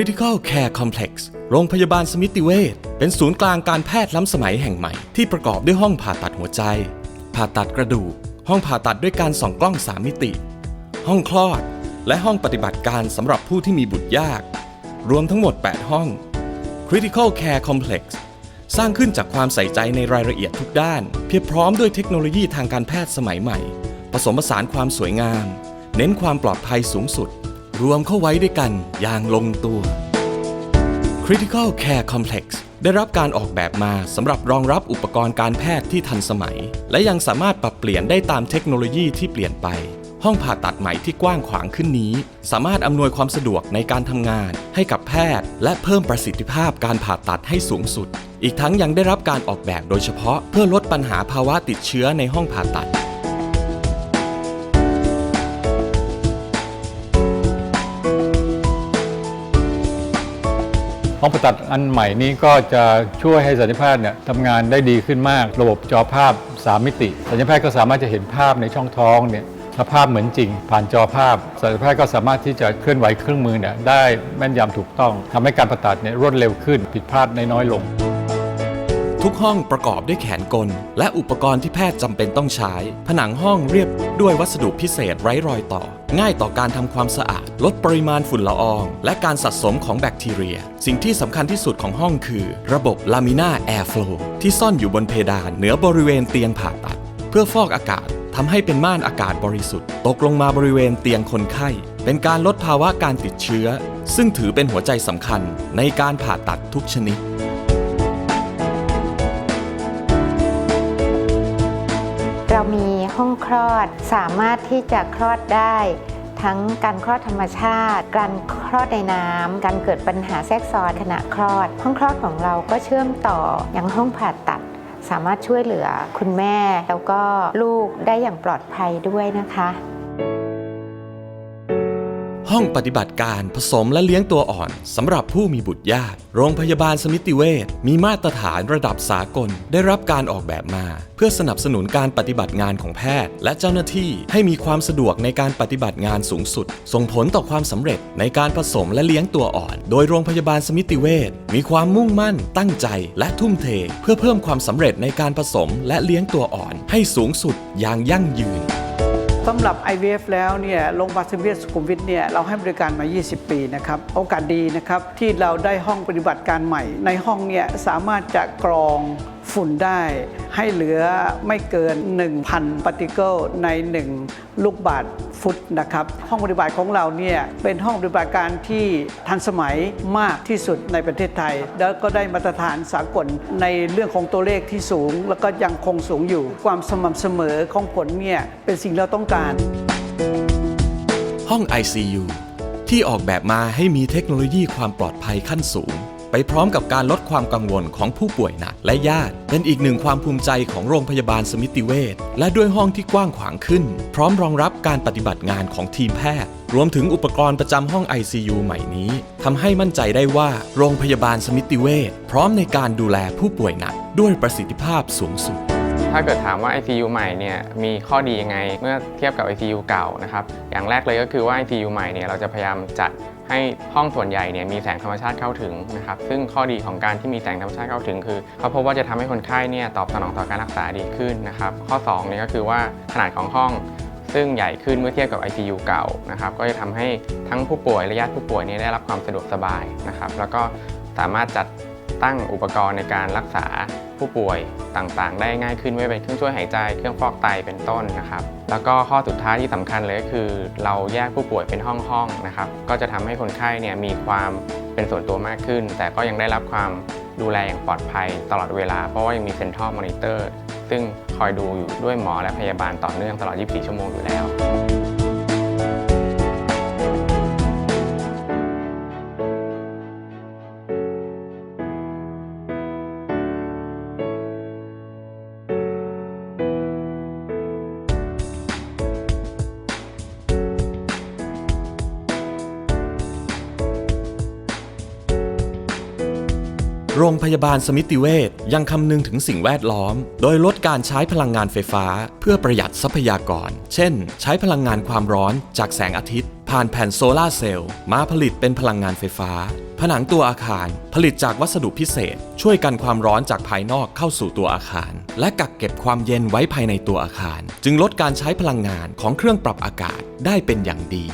Critical Care Complex โรงพยาบาลสมิติเวชเป็นศูนย์กลางการแพทย์ล้ำสมัยแห่งใหม่ที่ประกอบด้วยห้องผ่าตัดหัวใจ ผ่าตัดกระดูก ห้องผ่าตัดด้วยการส่องกล้อง3มิติ ห้องคลอด และห้องปฏิบัติการสำหรับผู้ที่มีบุตรยาก รวมทั้งหมด 8 ห้อง Critical Care Complex สร้างขึ้นจากความใส่ใจในรายละเอียดทุกด้าน เพียบพร้อมด้วยเทคโนโลยีทางการแพทย์สมัยใหม่ ผสมผสานความสวยงาม เน้นความปลอดภัยสูงสุด รวมเข้าไว้ด้วยกันอย่างลงตัว Critical Care Complex ได้รับการออกแบบมาสำหรับรองรับอุปกรณ์การแพทย์ที่ทันสมัย และยังสามารถปรับเปลี่ยนได้ตามเทคโนโลยีที่เปลี่ยนไป ห้องผ่าตัดใหม่ที่กว้างขวางขึ้นนี้ สามารถอำนวยความสะดวกในการทำงาน ให้กับแพทย์ และเพิ่มประสิทธิภาพการผ่าตัดให้สูงสุด อีกทั้งยังได้รับการออกแบบโดยเฉพาะ เพื่อลดปัญหาภาวะติดเชื้อในห้องผ่าตัด ห้องผ่าตัดอันใหม่นี้ก็จะช่วยให้สัญญาแพทย์เนี่ยทำงานได้ดีขึ้นมาก ระบบจอภาพ 3 มิติ สัญญาแพทย์ก็สามารถจะเห็นภาพในช่องท้องเนี่ยภาพเหมือนจริง ผ่านจอภาพสัลยแพทย์ก็สามารถที่จะเคลื่อนไหวเครื่องมือเนี่ยได้แม่นยำถูกต้องทำให้การผ่าตัดเนี่ยรวดเร็วขึ้นผิดพลาดน้อยลง ทุกห้องประกอบด้วยแขนกล และอุปกรณ์ที่แพทย์จำเป็นต้องใช้ ผนังห้องเรียบด้วยวัสดุพิเศษไร้รอยต่อ ง่ายต่อการทำความสะอาด ลดปริมาณฝุ่นละออง และการสะสมของแบคทีเรีย สิ่งที่สำคัญที่สุดของห้องคือ ระบบ Laminar Airflow ที่ซ่อนอยู่บนเพดานเหนือบริเวณเตียงผ่าตัด เพื่อฟอกอากาศทำให้เป็นม่านอากาศบริสุทธิ์ ตกลงมาบริเวณเตียงคนไข้ เป็นการลดภาวะการติดเชื้อ ซึ่งถือเป็นหัวใจสำคัญในการผ่าตัดทุกชนิด เรามีห้องคลอดสามารถที่จะคลอดได้ ทั้งการคลอดธรรมชาติ การคลอดในน้ำการเกิดปัญหาแทรกซ้อนขณะคลอด ห้องคลอดของเราก็เชื่อมต่อยังห้องผ่าตัดสามารถช่วยเหลือคุณแม่แล้วก็ลูกได้อย่างปลอดภัยด้วยนะคะ ห้องปฏิบัติการผสมและเลี้ยงตัวอ่อนสำหรับผู้มีบุตรยาก โรงพยาบาลสมิติเวชมีมาตรฐานระดับสากลได้รับการออกแบบมา เพื่อสนับสนุนการปฏิบัติงานของแพทย์ และเจ้าหน้าที่ให้มีความสะดวกในการปฏิบัติงานสูงสุด ส่งผลต่อความสำเร็จในการผสมและเลี้ยงตัวอ่อน โดยโรงพยาบาลสมิติเวชมีความมุ่งมั่น ตั้งใจ และทุ่มเท เพื่อเพิ่มความสำเร็จในการผสมและเลี้ยงตัวอ่อน ให้สูงสุดอย่างยั่งยืน สำหรับ IVF แล้วเนี่ยโรงพยาบาลสมเด็จสุขุมวิทเนี่ยเราให้บริการมา 20 ปีนะครับโอกาสดีนะครับที่เราได้ห้องปฏิบัติการใหม่ ในห้องเนี่ยสามารถจะกรองฝุ่นได้ให้เหลือไม่เกิน 1,000ปฏิเกิลใน 1 ลูกบาท ฟุตนะครับ ห้องปฏิบัติของเราเนี่ยเป็นห้องปฏิบัติการที่ทันสมัยมากที่สุดในประเทศไทย แล้วก็ได้มาตรฐานสากลในเรื่องของตัวเลขที่สูง แล้วก็ยังคงสูงอยู่ ความสม่ำเสมอของผลเนี่ยเป็นสิ่งเราต้องการ ห้อง ICU ที่ออกแบบมาให้มีเทคโนโลยีความปลอดภัยขั้นสูง ไปพร้อมกับการลดความกังวลของผู้ป่วยหนักและญาติ เป็นอีกหนึ่งความภูมิใจของโรงพยาบาลสมิติเวชและด้วยห้องที่กว้างขวางขึ้น พร้อมรองรับการปฏิบัติงานของทีมแพทย์ รวมถึงอุปกรณ์ประจำห้อง ICU ใหม่นี้ทำให้มั่นใจได้ว่าโรงพยาบาลสมิติเวชพร้อมในการดูแลผู้ป่วยหนักด้วยประสิทธิภาพสูงสุดถ้าเกิดถามว่า ICU ใหม่เนี่ยมีข้อดียังไงเมื่อเทียบกับ ICU เก่านะครับอย่างแรกเลยก็คือว่า ICU ใหม่เนี่ยเราจะพยายามจัด ให้ห้องส่วนใหญ่เนี่ยมีแสงธรรมชาติเข้าถึงนะครับซึ่งข้อดีของการที่มีแสงธรรมชาติเข้าถึงคือเขาพบว่าจะทำให้คนไข้เนี่ยตอบสนองต่อการรักษาดีขึ้นนะครับข้อ2เนี่ยก็คือว่าขนาดของห้องซึ่งใหญ่ขึ้นเมื่อเทียบกับ ICU เก่านะครับก็จะทำให้ทั้งผู้ป่วยและญาติผู้ป่วยเนี่ยได้รับความสะดวกสบายนะครับแล้วก็สามารถจัด ตั้งอุปกรณ์ในการรักษาผู้ป่วยต่างๆ ได้ง่ายขึ้นไม่ว่าเป็นเครื่องช่วยหายใจเครื่องฟอกไตเป็นต้นนะครับ แล้วก็ข้อสุดท้ายที่สำคัญเลยก็คือ เราแยกผู้ป่วยเป็นห้องๆนะครับ ก็จะทำให้คนไข้เนี่ยมีความเป็นส่วนตัวมากขึ้น แต่ก็ยังได้รับความดูแลอย่างปลอดภัยตลอดเวลา เพราะว่ายังมีเซ็นทรัลมอนิเตอร์ซึ่งคอยดูอยู่ด้วยหมอและพยาบาลต่อเนื่องตลอด 24 ชั่วโมงอยู่แล้ว โรงพยาบาลสมิติเวชยังคำนึงถึงสิ่งแวดล้อม โดยลดการใช้พลังงานไฟฟ้า เพื่อประหยัดทรัพยากร เช่น ใช้พลังงานความร้อนจากแสงอาทิตย์ ผ่านแผ่นโซลาร์เซลล์มาผลิตเป็นพลังงานไฟฟ้า ผนังตัวอาคารผลิตจากวัสดุพิเศษ ช่วยกันความร้อนจากภายนอกเข้าสู่ตัวอาคาร และกักเก็บความเย็นไว้ภายในตัวอาคาร จึงลดการใช้พลังงานของเครื่องปรับอากาศได้เป็นอย่างดี